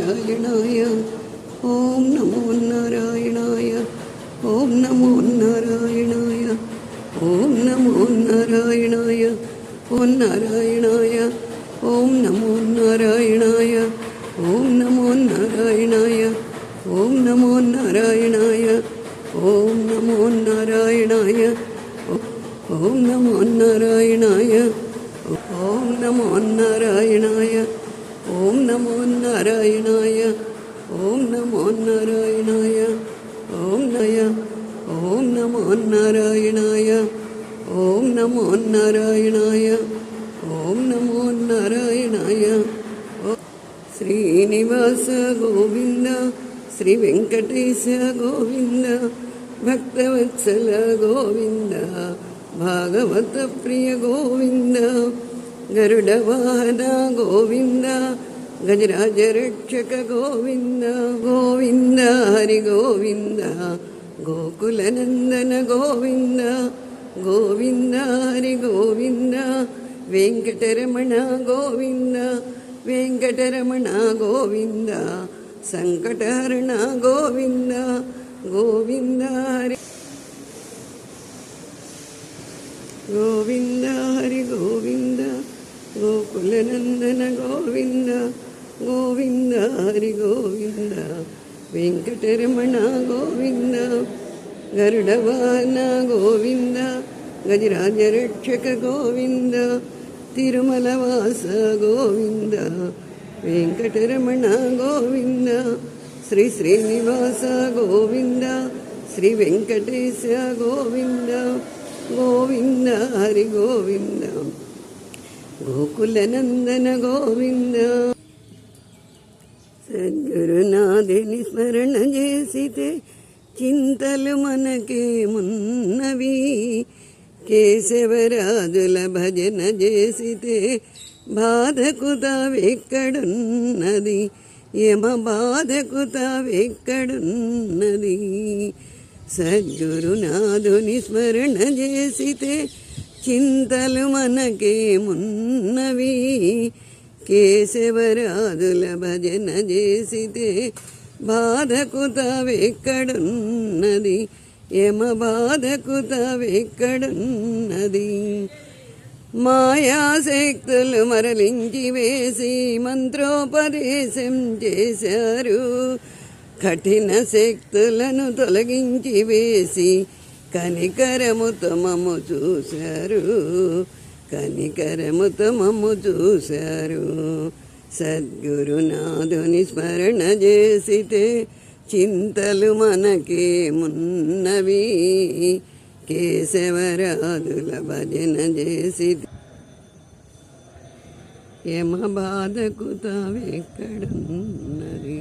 നാരായണായ. ഓം നമോ നാരായണായ. ഓം നമോ നാരായണായ. ഓം നമോ നാരായണായ. ഓം നാരായണായ. ഓം നമോ നാരായണായ. ഓം നമോ നാരായണായ. ഓം നമോ നാരായണായ. ഓം നമോ നാരായണായ. ഓം നമോ നാരായണായ. ഓം നമോ നാരായണായ. നമോ നാരായണായ ഓം നമോ നാരായണായ ഓം നയ ഓം നമോ നാരായണായ ഓം നമോ നാരായണായ ഓം നമോ നാരായണായ ശ്രീനിവാസ ഗോവിന്ദ ശ്രീ വെങ്കടേശ ഗോവിന്ദ ഭക്തവത്സല ഗോവിന്ദ ഭാഗവത പ്രിയ ഗോവിന്ദ ഗരുഡവാഹന ഗോവിന്ദ ഗജരാജരക്ഷക ഗോവിന്ദ ഗോവിന്ദ ഹരി ഗോവിന്ദ ഗോകുലനന്ദന ഗോവിന്ദ ഗോവിന്ദ ഹരി ഗോവിന്ദ വെങ്കടരമണ ഗോവിന്ദ വെങ്കടരമണ ഗോവിന്ദ സങ്കടഹരണ ഗോവിന്ദ ഗോവിന്ദ ഹരി ഹരി ഗോവിന്ദ വെങ്കടരമണ ഗോവിന്ദ ഗരുഡവാന ഗോവിന്ദ ഗജരാജരക്ഷക ഗോവിന്ദ തിരുമലവാസ ഗോവിന്ദ വെങ്കടരമണ ഗോവിന്ദ ശ്രീ ശ്രീനിവാസ ഗോവിന്ദ ശ്രീ വെങ്കടേശ ഗോവിന്ദ ഗോവിന്ദ ഹരി ഗോവിന്ദ ഗോകുലനന്ദന ഗോവിന്ദ. సద్గురునాథుని స్మరణ చేసితే చింతలు మనకే మున్నవి. కేశవరాజుల భజన చేసితే బాధకు తావెక్కడున్నది యమ బాధకు తావెక్కడున్నది సద్గురునాథుని స్మరణ చేసితే చింతలు మనకేమున్నవి కేశవరాజుల భజన చేసితే బాధకు తావెక్కడున్నది యమ బాధకు తావెక్కడున్నది మాయాశక్తులు మరలించి వేసి మంత్రోపదేశం చేశారు. కఠిన శక్తులను తొలగించి వేసి కనికరము తమము చూశారు. కనికరముతో మమ్ము చూశారు. సద్గురునాథుని స్మరణ చేసితే చింతలు మనకేమున్నవి కేశవరాదుల భజన చేసి యమ బాధకు తావెక్కడున్నది